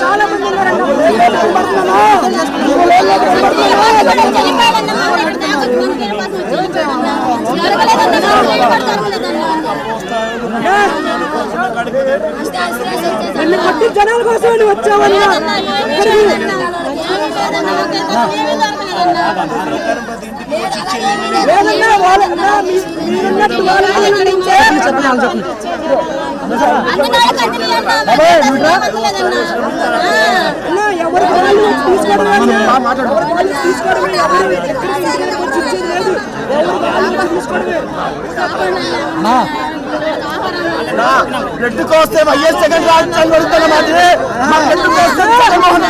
చాలా మంది ఉన్నారన్న నిన్ను కొట్టి జనాల కోసం వచ్చావన్నా లేదన్నా మీరున్నట్టు చెప్పండి చెప్పండి అన్నా కోస్తే వైఎస్ సెకండ్ రాజ్యం మా కోస్తే జగన్మోహన్